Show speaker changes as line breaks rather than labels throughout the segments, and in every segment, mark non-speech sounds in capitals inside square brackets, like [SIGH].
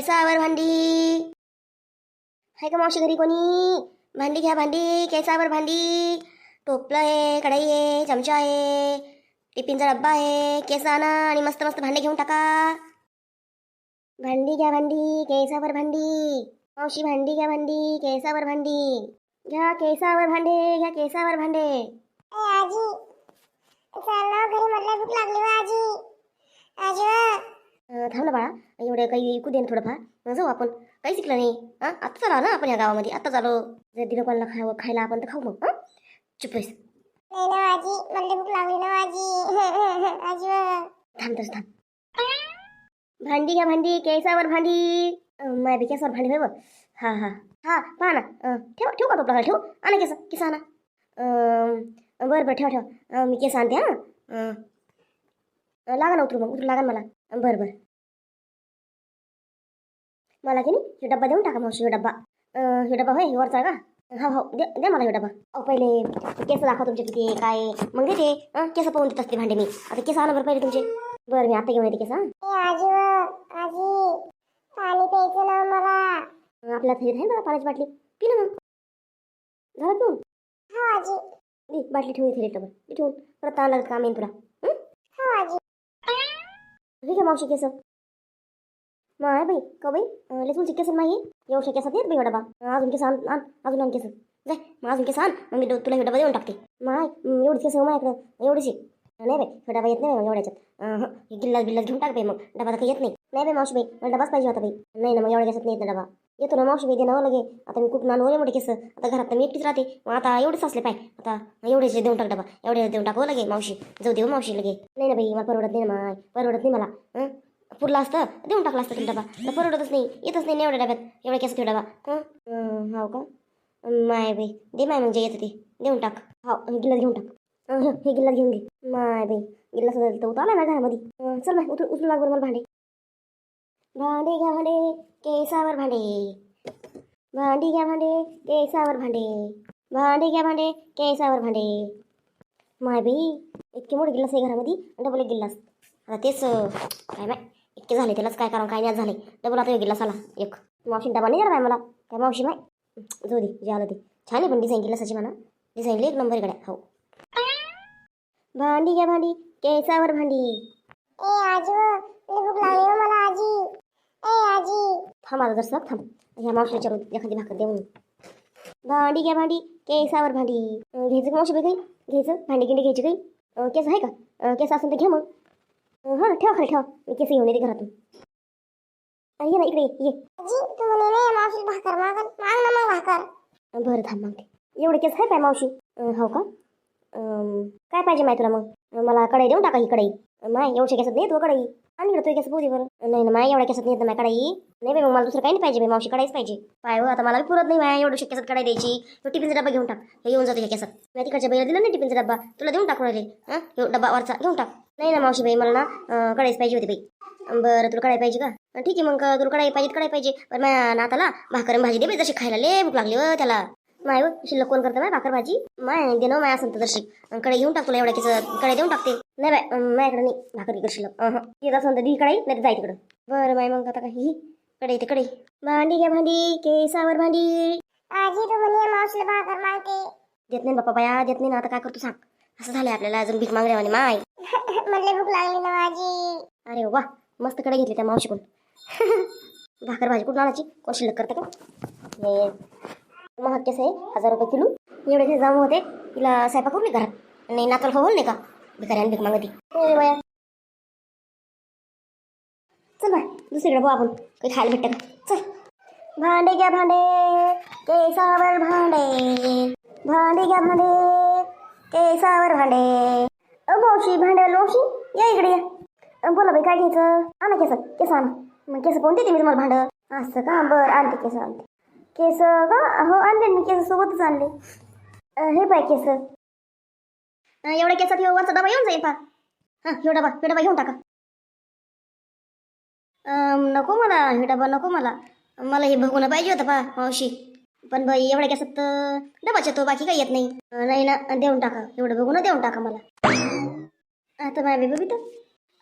केसावर भांडी? आहे का मावशी घरी कोणी? भांडी घ्या भांडी केसावर भांडी? टोपलं आहे कढई आहे चमचा आहे टिफिनचा डब्बा आहे केस आणा आणि मस्त मस्त भांडे घेऊन टाका. भांडी घ्या भांडी केसावर भांडी? मावशी भांडी घ्या भांडी केसावर भांडी? घ्या केसावर भांडे घ्या केसावर भांडे.
आजी चल घरी मला भूक लागली आजी. आजी
थांब ना बाळा. एवढं काही ऐकू दे ना थोडंफार. जाऊ आपण. काही शिकलं नाही. हां आत्ताच आलो ना आपण या गावामध्ये. आत्ताच आलो जर दिलं कोणाला खावं खायला आपण तर खाऊ मग. हां चुप बस.
नाही ना आजी. मला भूक लागली ना आजी. [LAUGHS] आजी वा.
थांब तसं थांब. भांडी घ्या भांडी. केसावर भांडी. माय बी केसावर भांडी होय बघ. हां हां. हां पहा ना. ठेव ठेव का टोपला ठेव. आणा केस केस आणा. बरं बरं ठेव ठेव. मी केस आणते हां. लागा ना उतरू मग. उतरू लागा मला. बरं बरं. मला की नाही हे डब्बा देऊन टाका मावशी हे डब्बा. हे डब्बा होय हे वरचा का? हो हो दे दे मला हे डब्बा. अहो पहिले केस दाखवा तुमचे किती काय. मग देते केस पाहून देत असते भांडे मी. आता केस आणा बरं पहिले तुमचे. बरं मी आता घेऊन येते केस हां.
पाणी प्यायचं ना मला.
आपल्या थैलीत आहे ना पाण्याची बाटली. पी ना मग. झालं पिऊन
हो
बाटली ठेवून थैलीत डबल ती ठेवून परत ताण लागत काम येईन तुला. हं?
हो
ठीक आहे मावशी केस माय बाई का बाई अं, लय तुमची केस माही एवढ्या केसात येत बाई एवढा बा अं, अजून केस आण अजून आण केस जाय मग अजून केस आण मग मी तुला हे डबा देऊन टाकते माय एवढी एवढीच केस माझ्याकडं एवढीशी नाही बाई हे डबा येत नाही मग एवढ्याच्यात. हे गिल्लास बिल्लास घेऊन टाक बाई मग. डबा तर काही येत नाही. नाही बाई मावशी बाई मला डबाच पाहिजे होता बाई. नाही ना मग एवढ्या केसात नाही येत डबा. येतो ना मावशी बाई दे हो लगे. आता मी खूप कुठून आणू हो मोठे केस? आता घरात मी एकटीच राहते. मग आता एवढेच असले पाय. आता एवढेच देऊन टाक डबा. एवढे देऊन टाकू हो लगे मावशी. जाऊ देऊ मावशी लगे. नाही ना बाई मला परवडत नाही ना माय. परवडत नाही मला. पुरला असतं? देऊन टाकला असतं तुला डबा. तर परवडतच नाही. येतच नाही ना एवढ्या डब्यात. एवढ्या केस ठेव डबा. हं? हो का? माय बाई. दे माय म्हणजे येतं ते. देऊन टाक. हो हे गिल्लास घेऊन टाक. हे गिल्लास घेऊन घे. माय बाई गिल्लास तर उतर ना घरामध्ये. चल ना उतर उचलू लागवर मला भांडे. भांडे घ्या भांडे केसावर भांडे. भांडी घ्या भांडे केसावर भांडे. भांडे घ्या भांडे केसावर भांडे. माय बाई इतके मोठे गिल्लास आहे घरामध्ये डबल एक गिल्लास आता तेच काय माय इतके झाले त्यालाच काय कारण काय नाही झाले. डबल आता एक गिल्लास आला एक. मावशी डबा नाही दिला मला. काय मावशी माय? जाऊ दे जे आलं ते. छान आहे पण डिझाईन गिल्लासाची म्हणा. डिझाईन एक नंबर इकडे हो. भांडी घ्या भांडी. केसावर भांडी.
ए आजी वा. लय भूक लागली हो मला आजी. ए आजी.
थांब आता जर थांब. ह्या मावशी विचारून एखादी भाकर देऊन. भांडी घ्या भांडी केसावर भांडी. अं, घ्यायचं का मावशी बाई काही? घ्यायचं? भांडी गिंडी घ्यायची काही? अं, केस आहे का? अं, केस असेल तर घ्या मग. अं, हा ठेवा खाली ठेवा. मी केस घेऊन येते घरातून. अं, ये ना इकडे ये, ये.
आजी तू म्हणे नाही मावशी भाकर मागल माग ना मग भाकर.
अं, बरं थांब मागते. एवढे केस आहे काय मावशी? अं, हो का? अं, काय पाहिजे माय तुला मग? मला कढई देऊन टाका ही कढई. माय एवढ्या केसात नाही तू कढई. आणि इकडे केस पोरी बरं नाही ना माय एवढ्या केसात नाही येत ना माय कढई. नाही बाई मग मला दुसरं काही नाही पाहिजे मावशी कढाईच पाहिजे. पाय हो आता मला पुरत नाही माय एवढं केसात कढाई द्यायची. तो टिफिनचा डबा घेऊन टाक. हे येऊन जातो ह्या केसात. मी तिकडच्या बाईला दिला नाही टिफिनचा डबा तुला देऊन टाकून राहिले. हां? डबा वरचा. घेऊन टाक. नाही ना मावशी बाई मला ना कढाईच पाहिजे होती बाई. बरं तुला कढाई पाहिजे का? ठीक आहे मग तुला कढाई पाहिजे कढाई पाहिजे. पण माझ्या नाताला भाकर भाजी दे बाई जशी खायला लय भूक लागली व त्याला. माय शिल्लक कोण करतं माय भाकर भाजी. माय दे ना माय असं तशी. अन् कढई घेऊन टाक तुला एवढ्या केस कढई देऊन टाकते. नाही बाय माझ्याकडे नाही. भाकर इकडे शिल्लक. येत असं तर कढई नाही तर जाय तिकडं बरं माय मग आता काही कढई ते कढई. भांडी घ्या भांडी. केसावर भांडी.
आजी तू म्हणे मावशीला भाकर मागते.
देत नाही बाप्पा बाया देत नाही ना. आता काय करतो सांग. असं झालंय आपल्याला. अजून भीक मागल्या म्हणे माय. [LAUGHS]
मला भूक लागली ना माझी.
अरे वा मस्त कडे घेतली त्या मावशीकडून. [LAUGHS] भाकर भाजी कुठून आणायची? कोण शिल्लक करते का? महाग कसं आहे हजार रुपये किलो. एवढे ते जाऊ होते तिला स्वयंपाक करू नाही घरात. नाही नातल खाऊ नाही का? भिकाऱ्याने भीक मागती. हो, ए चल बाय दुसरीकडे पाहू आपण. काही खायला भेटतं का? चल. भांडे घ्या भांडे केसावर भांडे. भांडे घ्या भांडे केसावर भांडे. अ मावशी भांडे मावशी? या इकडे या. बोला बाई काय घ्यायचं? आणा केस केस आणा. मग केस पाहून देते मी तुम्हाला भांडं? असं का? बरं आणते केस आणते. केस का हो आणले मी केस सोबतच आणले. हे पाय केस. एवढ्या केसात ह्यो वरचा डबा येऊन जाईल पा हां हे डबा हे डबा घेऊन टाका. नको मला हे डबा नको मला. मला हे बघून पाहिजे होतं पा मावशी. पण बाई एवढ्या केसात तर तो बाकी काही येत नाही. नाही ना देऊन टाका एवढं बघून देऊन टाका मला. आता माझ्या बेबी तर.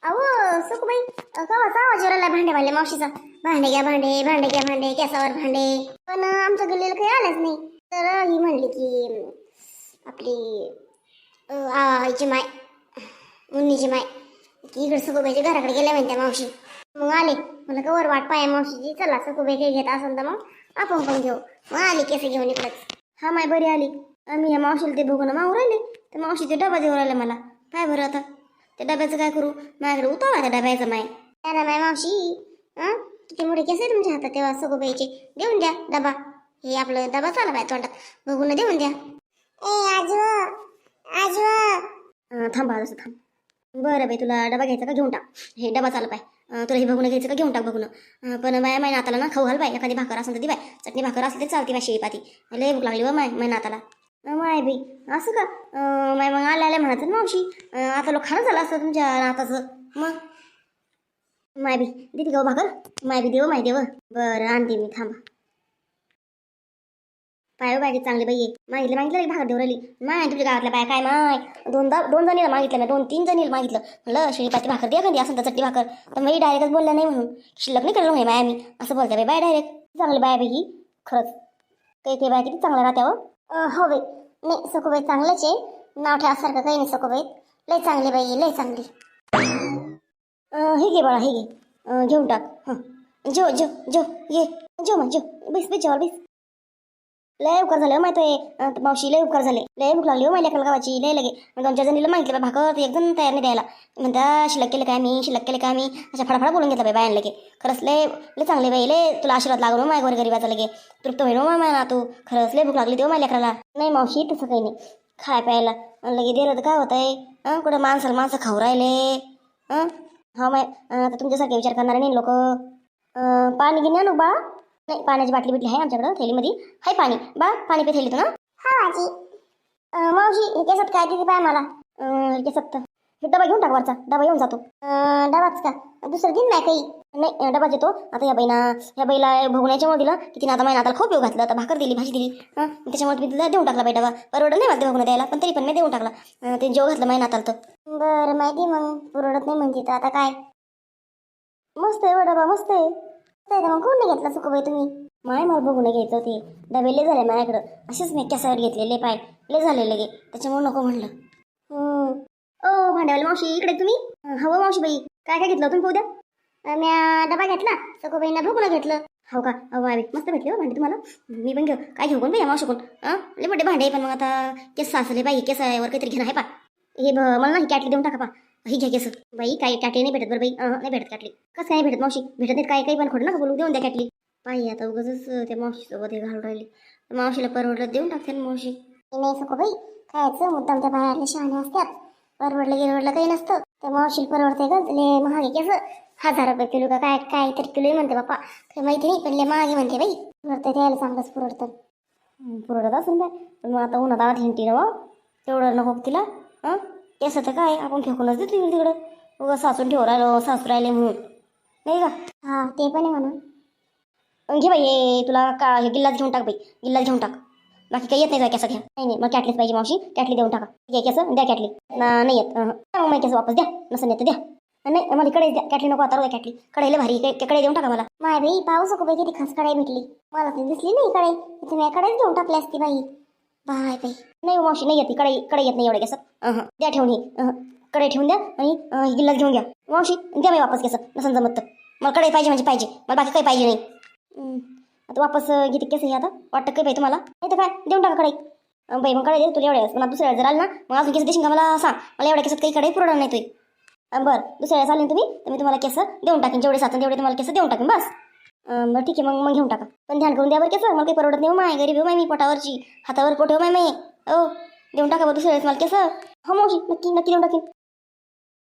अहो
सुखबाई का कवाचा आवाज भांडे वाले मावशीचा? भांडे घ्या भांडे भांडे घ्या भांडे केसावर भांडे. पण आमच्या गल्लीला काही आलंच नाही. तर ही म्हणली की आपली आईची आ, माय मुन्नीची माय की इकडे सगोबाईच्या घराकडे गेल्या म्हणत्या मावशी. मग आले. मला का वर वाट पाया मावशीची. चला सगोबाई काही घेत असेल तर मग आपण पण घेऊ. मग आली केस घेऊन इकडंच.
हा माय बरी आली. मी या मावशीला ते बघून मागू राहिले. तर मावशीचे डबा देऊ राहिला मला. काय बरं आता. त्या डब्याचं काय करू? माझ्याकडे उतावा त्या डब्याचा माय.
त्याला माय मावशी हं? किती मोठे केस आहे तुमच्या हातात तेव्हा सगोबाईचे. देऊन द्या डबा. हे आपलं डबा चाला बाय तोंडात. बघून देऊन द्या. ए आजू आजू.
थांबा जसं थांब. बरं बाई तुला डबा घ्यायचा का घेऊन टाक. हे डबा चालू पाय. तुला हे बघून घ्यायचं का घेऊन टाक बघून. पण बाया माय नाताला ना खाऊ घाल बाय एखादी भाकर असेल तर ती बाय चटणी भाकर असली तरी चालते माझी पाती लय भूक लागली व माय माय नाताला. माय बाई असं का? माय मग आल्या आल्या म्हणायचं ना मावशी. आता लोक खाणं झालं असतं तुमच्या नाताचं. मग? माय बी देते का भाकर. माय बी देव माय देव. बरं आणते मी थांबा. पाय हो बाय चांगली बाई मागितलं मागितलं रे भाकर देऊ राहिली. माय तुझ्या गावातल्या बाय काय माय? दोनदा दोन जणीला मागितलं मी दोन तीन जणीला मागितलं. म्हणलं शिळीपाती भाकर द्या कधी असं तर चटणी भाकर. तर मी डायरेक्टच बोलला नाही म्हणून. शिल्लक नाही केलं माय बाय आम्ही असं बोलते बाई बाय डायरेक्ट. चांगली बाय बाई खरंच. काही काही बाय किती चांगलं राहत्या हो.
हो बाई. नाही सकोबाई चांगलंच आहे. नाव ठेवासारखं काही नाही सकोबाई लय चांगली बाई लय चांगली.
हे घे बाळा हे घे. घेऊन टाक. हां. जो जो जो ये. जो मग जो. बेस बेस जेवाल बीस. लय उपकार झाले हो माहिती आहे. मावशी लय उपकार झाले. लय भूक लागली हो माझ्या लेकराला गावाची. लय लगे. मग दोन चार जणीला माहिती बा भाकर. ते एक जण तयार नाही द्यायला. म्हणता शिल्लक केलं काय मी शिल्लक केलं काय मी अशा फडाफडा बोलून घेतला बाई बायान लगे. खरंच लय लय चांगले बाई लय तुला आशीर्वाद लागलो हो माझ्या घर गरीबाचा लगे. तृप्त होईन हो ना तू खरंच लय भूक लागली देऊ हो माझ्या लेकराला. नाही मावशी तसं काही नाही. खाय प्यायला. लगे दिलं तर काय होतंय? हं कुठं माणसाला माणसं खाऊ राहिले. हां हा माय अं, आता तुमच्यासारखे विचार करणारे नाही लोक. पाणी घेऊन आणू बा नाही पाण्याची बाटली बिटली आहे आमच्याकडं थैलीमध्ये. आहे पाणी. बा पाणी पे थैली तू ना
हा आजी. अ, मावशी केसात काय दिली पाय मला?
अं, ते सत्तर हे डबा घेऊन टाक वरचा. डबा येऊन जातो.
डबाच का? दुसरं दिन नाही काही
नाही डबा डबाच येतो आता या बैना या बैला भोगण्याच्यामुळे दिलं. की तिने आता महिना आता खूप येऊ घातलं. आता भाकर दिली भाजी दिली. त्याच्यामुळे मी तिला देऊन टाकला बाई डबा. परवडत नाही मला ते भोगणं द्यायला पण तरी पण मी देऊन टाकला. ते जेव घातलं महिना आता तर
बरं माहिती मग. परवडत नाही म्हणजे तर आता काय?
मस्त आहे हो डबा मस्त आहे.
मग? कोण नाही घेतला सुकबाई तुम्ही?
माय मला बघून घ्यायचं ते डबे लय झाले माझ्याकडं. असेच मी कॅसावर घेतलेले पाय. लय झाले लगे. त्याच्यामुळे नको म्हणलं. भांडवल मावशी इकडे तुम्ही? हो हवं मावशी बाई काय काय घेतलं तुम्ही पोद्या द्या
म्या डबा घेतला सुकबाईनं भुकणं घेतलं.
हो का? अहो बाई मस्त भेटले हो भांडे तुम्हाला. मी पण घेऊ. काय घेऊ कोण बाई मावशी कोण हां लय मोठे भांडे आहे, पण मग आता केस सासले बाई केसावर काहीतरी घेणं आहे पा. हे ब- मला ना ही कॅटली देऊन टाका पा. ही घ्या केस. बाई काय कॅटली नाही भेटत बरं बाई. नाही भेटत कॅटली. कसं काय नाही भेटत मावशी? भेटत नाही काय काही पण खोड नका बोलू. देऊन द्या कॅटली. पाहिजे आता उगाच त्या मावशीसोबत हे घालून राहिली. मावशीला परवडलं देऊन टाकते ना मावशी.
नाही सको बाई खायचं मुद्दाम त्या बाहेरले शहाणे असतात. परवडलं गिरवडलं काही नसतं. ते मावशील परवडते का ले महागे केस हजार रुपये किलो का काय काय तरी किलो म्हणते बाप्पा. काही माहिती नाही पण ले महागे म्हणते बाई. परवडते द्यायला चांगलंच पुरवडतं.
पुरवडत पुरवठत असेल बाय पण मग आता उन्हात आवाज हिंटी ना तेवढं नको तिला हां? केस तर काय आपण फेकूनच देतो इकडे तिकडं. उगा सासून ठेव राहिलो सासू राहिले म्हणून. नाही का?
हां ते पण आहे म्हणून.
घे बाई हे तुला का हे गिल्लाच घेऊन टाक बाई. गिल्लाच घेऊन टाक. बाकी काही येत नाही का केसात घ्या नाही नाही मग कॅटलीच पाहिजे मावशी. कॅटली देऊन टाका. घ्या केस द्या कॅटली. ना नाही येत. मग माझी केस वापस द्या. नसेल येत द्या. नाही मला कडे द्या. कॅटली नको आता कॅटली. कडेला भारी कडे देऊन टाका मला.
माय बाई पाऊस बाई किती खास कडाई भेटली. मला ती दिसली नाही कडे तुम्ही कडेच देऊन टाकली असती बाई. बाय बाई.
नाही हो मावशी नाही येते कडे कडे येत नाही एवढे केसात. द्या ठेवून ही. कडे ठेवून द्या आणि गिल्लास घेऊन घ्या. मावशी द्या मी वापस केस. नसन जमत तर. मला कडे पाहिजे म्हणजे पाहिजे. मला बाकी काही पाहिजे नाही. आता वापस घेते केस हे आता. वाटतं काय बाई तुम्हाला? नाही तर काय? देऊन टाका कडाई बाई मग कडाई दे तुला एवढ्या वेळेस. मला दुसऱ्या वेळेस जर आलं ना मग अजून केस देशील का मला? सांग. मला एवढ्या केसात काही कडाई पुरवणार नाही तुम्ही बरं. दुसऱ्या वेळेस आले तुम्ही तर मी तुम्हाला केस देऊन टाकेन. जेवढे साचन तेवढे तुम्हाला केस देऊन टाकेन. बस. बरं ठीक आहे. मग मग घेऊन टाका. पण ध्यान करून द्या बरं केस. मला काही परवडत नाही हो माय. गरीब हो माय मी पोटावरची. हातावर पोट हो माय मी. देऊन टाका बरं दुसऱ्या वेळेस मला केस. हो मावशी नक्की नक्की देऊन टाकेन.